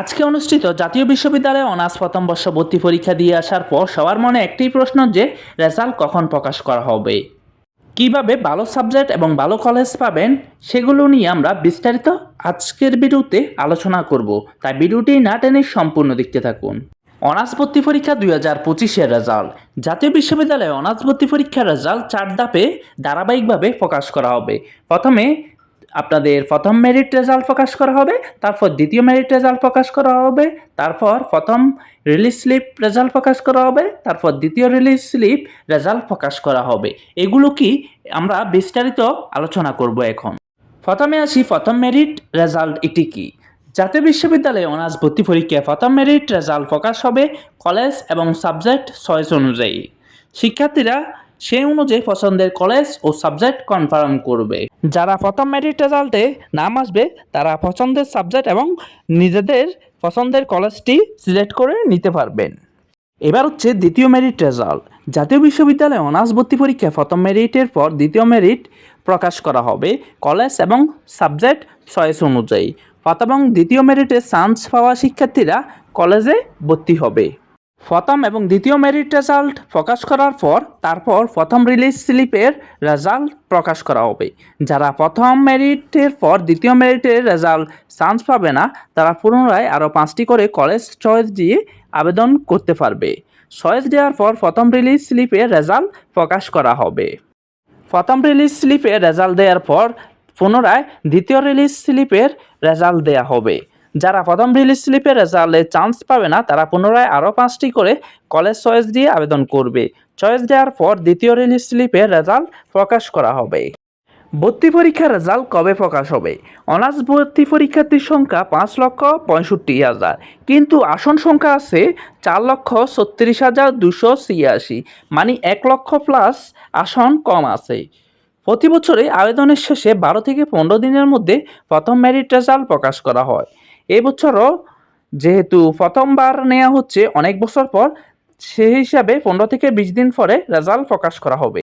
আজকে অনুষ্ঠিত জাতীয় বিশ্ববিদ্যালয়ে অনার্স প্রথম বর্ষ ভর্তি পরীক্ষা দিয়ে আসার পর সবার মনে একটি প্রশ্ন যে, রেজাল্ট কখন প্রকাশ করা হবে? কীভাবে ভালো সাবজেক্ট এবং ভালো কলেজ পাবেন? সেগুলো নিয়ে আমরা বিস্তারিত আজকের ভিডিওতে আলোচনা করব। তাই ভিডিওটি না টেনে সম্পূর্ণ দেখতে থাকুন। অনার্স ভর্তি পরীক্ষা দুই হাজার পঁচিশের রেজাল্ট। জাতীয় বিশ্ববিদ্যালয়ে অনার্স ভর্তি পরীক্ষার রেজাল্ট চার ধাপে ধারাবাহিকভাবে প্রকাশ করা হবে। প্রথমে আপনাদের প্রথম মেরিট রেজাল্ট প্রকাশ করা হবে, তারপর দ্বিতীয় মেরিট রেজাল্ট প্রকাশ করা হবে, তারপর প্রথম রিলিজ স্লিপ রেজাল্ট প্রকাশ করা হবে, তারপর দ্বিতীয় রিলিজ স্লিপ রেজাল্ট প্রকাশ করা হবে। এগুলো কি আমরা বিস্তারিত আলোচনা করব এখন। প্রথমে আসি, প্রথম মেরিট রেজাল্ট এটি কি? জাতীয় বিশ্ববিদ্যালয়ে অনার্স ভর্তি পরীক্ষায় প্রথম মেরিট রেজাল্ট প্রকাশ হবে কলেজ এবং সাবজেক্ট চয়েস অনুযায়ী। শিক্ষার্থীরা সেই অনুযায়ী পছন্দের কলেজ ও সাবজেক্ট কনফার্ম করবে। যারা প্রথম মেরিট রেজাল্টে নাম আসবে, তারা পছন্দের সাবজেক্ট এবং নিজেদের পছন্দের কলেজটি সিলেক্ট করে নিতে পারবেন। এবার হচ্ছে দ্বিতীয় মেরিট রেজাল্ট জাতীয় বিশ্ববিদ্যালয়ে অনার্স ভর্তি পরীক্ষায় প্রথম মেরিটের পর দ্বিতীয় মেরিট প্রকাশ করা হবে কলেজ এবং সাবজেক্ট চয়েস অনুযায়ী। প্রথম এবং দ্বিতীয় মেরিটে চান্স পাওয়া শিক্ষার্থীরা কলেজে ভর্তি হবে। প্রথম এবং দ্বিতীয় মেরিট রেজাল্ট প্রকাশ করার পর, তারপর প্রথম রিলিজ স্লিপের রেজাল্ট প্রকাশ করা হবে। যারা প্রথম মেরিটের পর দ্বিতীয় মেরিটের রেজাল্ট চান্স পাবে না, তারা পুনরায় আরও পাঁচটি করে কলেজ চয়েস দিয়ে আবেদন করতে পারবে। চয়েস দেওয়ার পর প্রথম রিলিজ স্লিপের রেজাল্ট প্রকাশ করা হবে। প্রথম রিলিজ স্লিপের রেজাল্ট দেওয়ার পর পুনরায় দ্বিতীয় রিলিজ স্লিপের রেজাল্ট দেওয়া হবে। যারা প্রথম রিলিজ স্লিপের রেজাল্টে চান্স পাবে না, তারা পুনরায় আরও পাঁচটি করে কলেজ চয়েস দিয়ে আবেদন করবে। চয়েস দেওয়ার পর দ্বিতীয় রিলিজ স্লিপের রেজাল্ট প্রকাশ করা হবে। ভর্তি পরীক্ষার রেজাল্ট কবে প্রকাশ হবে? অনার্স ভর্তি পরীক্ষার্থীর সংখ্যা পাঁচ লক্ষ পঁয়ষট্টি হাজার, কিন্তু আসন সংখ্যা আছে চার লক্ষ ছত্রিশ হাজার দুশো ছিয়াশি মানে এক লক্ষ প্লাস আসন কম আছে। প্রতি বছরে আবেদনের শেষে বারো থেকে পনেরো দিনের মধ্যে প্রথম মেরিট রেজাল্ট প্রকাশ করা হয়। এই বছরও যেহেতু প্রথমবার নেওয়া হচ্ছে, অনেক বছর পর সেই হিসাবে পনেরো থেকে বিশ দিন পরে রেজাল্ট প্রকাশ করা হবে।